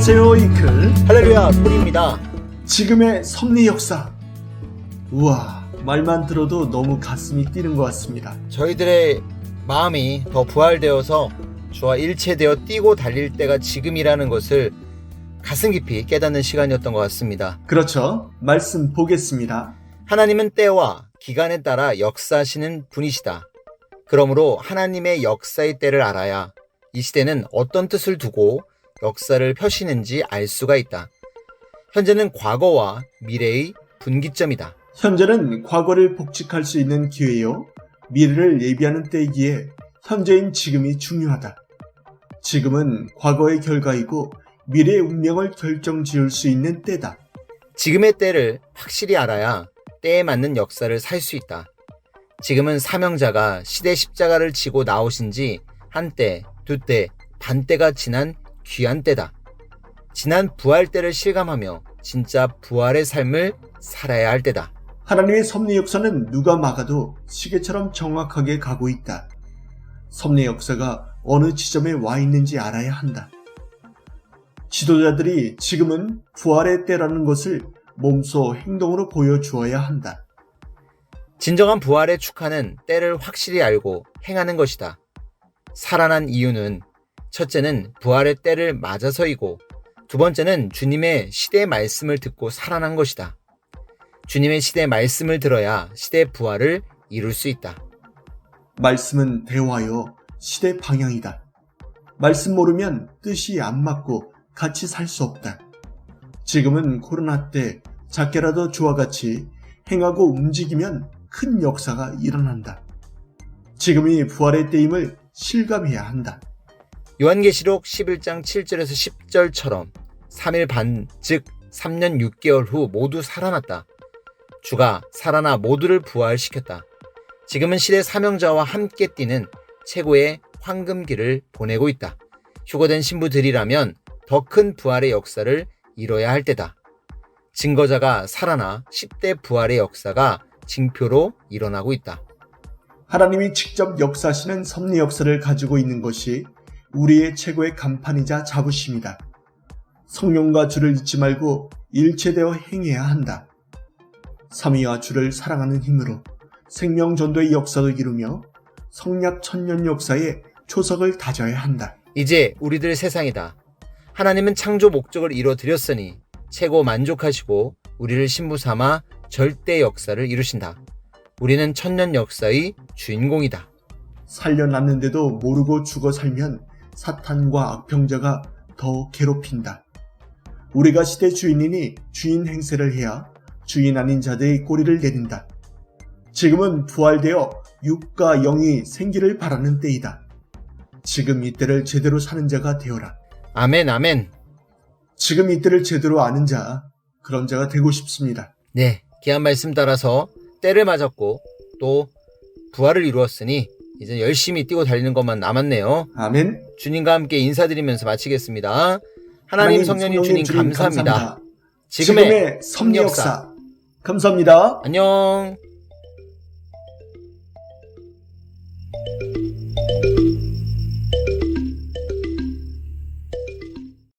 안녕하세요 이클 할렐루야 폴입니다. 지금의 섭리 역사 우와 말만 들어도 너무 가슴이 뛰는 것 같습니다 저희들의 마음이 더 부활되어서 주와 일체되어 뛰고 달릴 때가 지금이라는 것을 가슴 깊이 깨닫는 시간이었던 것 같습니다. 그렇죠 말씀 보겠습니다 하나님은 때와 기간에 따라 역사하시는 분이시다. 그러므로 하나님의 역사의 때를 알아야 이 시대는 어떤 뜻을 두고 역사를 펴시는지 알 수가 있다. 현재는 과거와 미래의 분기점이다. 현재는 과거를 복직할 수 있는 기회요 미래를 예비하는 때이기에 현재인 지금이 중요하다 지금은 과거의 결과이고 미래의 운명을 결정 지을 수 있는 때다 지금의 때를 확실히 알아야 때에 맞는 역사를 살 수 있다. 지금은 사명자가 시대 십자가를 지고 나오신 지 한때, 두때, 반때가 지난 귀한 때다. 지난 부활 때를 실감하며 진짜 부활의 삶을 살아야 할 때다. 하나님의 섭리 역사는 누가 막아도 시계처럼 정확하게 가고 있다. 섭리 역사가 어느 지점에 와 있는지 알아야 한다. 지도자들이 지금은 부활의 때라는 것을 몸소 행동으로 보여주어야 한다. 진정한 부활의 축하는 때를 확실히 알고 행하는 것이다. 살아난 이유는 첫째는 부활의 때를 맞아서이고 두 번째는 주님의 시대 말씀을 듣고 살아난 것이다. 주님의 시대 말씀을 들어야 시대 부활을 이룰 수 있다. 말씀은 대화요, 시대 방향이다. 말씀 모르면 뜻이 안 맞고 같이 살 수 없다. 지금은 코로나 때 작게라도 주와 같이 행하고 움직이면 큰 역사가 일어난다. 지금이 부활의 때임을 실감해야 한다. 요한계시록 11장 7절에서 10절처럼 3일 반, 즉 3년 6개월 후 모두 살아났다. 주가 살아나 모두를 부활시켰다. 지금은 시대 사명자와 함께 뛰는 최고의 황금기를 보내고 있다. 휴거된 신부들이라면 더 큰 부활의 역사를 이뤄야 할 때다. 증거자가 살아나 10대 부활의 역사가 징표로 일어나고 있다. 하나님이 직접 역사하시는 섭리 역사를 가지고 있는 것이 우리의 최고의 간판이자 자부심이다. 성령과 주를 잊지 말고 일체되어 행해야 한다. 삼위와 주를 사랑하는 힘으로 생명 전도의 역사를 이루며 성약 천년 역사의 초석을 다져야 한다. 이제 우리들 세상이다. 하나님은 창조 목적을 이뤄드렸으니 최고 만족하시고 우리를 신부 삼아 절대 역사를 이루신다. 우리는 천년 역사의 주인공이다. 살려놨는데도 모르고 죽어 살면 사탄과 악평자가 더 괴롭힌다. 우리가 시대 주인이니 주인 행세를 해야 주인 아닌 자들의 꼬리를 내린다. 지금은 부활되어 육과 영이 생기를 바라는 때이다. 지금 이때를 제대로 사는 자가 되어라. 아멘, 아멘. 지금 이때를 제대로 아는 자, 그런 자가 되고 싶습니다. 네, 귀한 말씀 따라서 때를 맞았고 또 부활을 이루었으니 이제 열심히 뛰고 달리는 것만 남았네요. 아멘. 주님과 함께 인사드리면서 마치겠습니다. 하나님 성령님 주님 감사합니다. 지금의 섭리 역사. 감사합니다. 안녕.